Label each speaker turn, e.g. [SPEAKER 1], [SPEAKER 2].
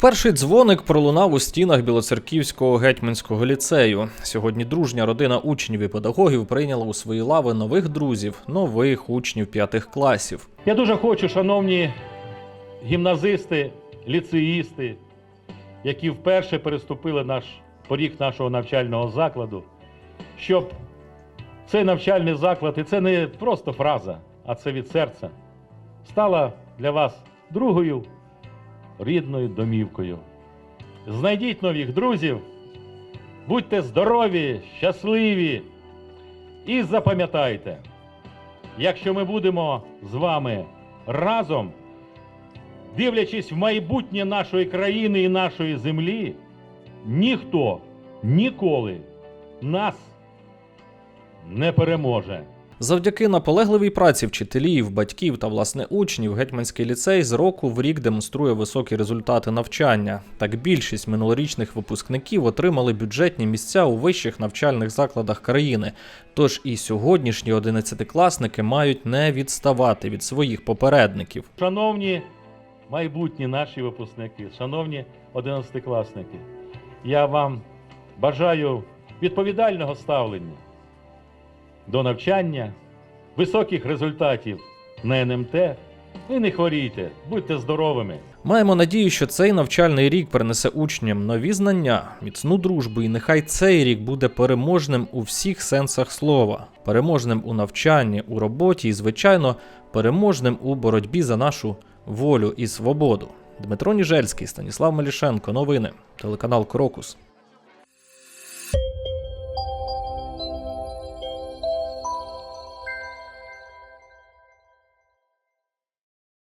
[SPEAKER 1] Перший дзвоник пролунав у стінах Білоцерківського гетьманського ліцею. Сьогодні дружня родина учнів і педагогів прийняла у свої лави нових друзів, нових учнів п'ятих класів.
[SPEAKER 2] Я дуже хочу, шановні гімназисти, ліцеїсти, які вперше переступили наш поріг нашого навчального закладу, щоб цей навчальний заклад, і це не просто фраза, а це від серця, стала для вас другою рідною домівкою. Знайдіть нових друзів, будьте здорові, щасливі і запам'ятайте, якщо ми будемо з вами разом, дивлячись в майбутнє нашої країни і нашої землі, ніхто ніколи нас не переможе.
[SPEAKER 1] Завдяки наполегливій праці вчителів, батьків та власне учнів, гетьманський ліцей з року в рік демонструє високі результати навчання. Так більшість минулорічних випускників отримали бюджетні місця у вищих навчальних закладах країни. Тож і сьогоднішні одинадцятикласники мають не відставати від своїх попередників.
[SPEAKER 2] Шановні майбутні наші випускники, шановні одинадцятикласники, я вам бажаю відповідального ставлення до навчання, високих результатів на НМТ. І не хворійте, будьте здоровими.
[SPEAKER 1] Маємо надію, що цей навчальний рік принесе учням нові знання, міцну дружбу, і нехай цей рік буде переможним у всіх сенсах слова, переможним у навчанні, у роботі і, звичайно, переможним у боротьбі за нашу волю і свободу. Дмитро Ніжельський, Станіслав Малішенко, новини, телеканал Крокус.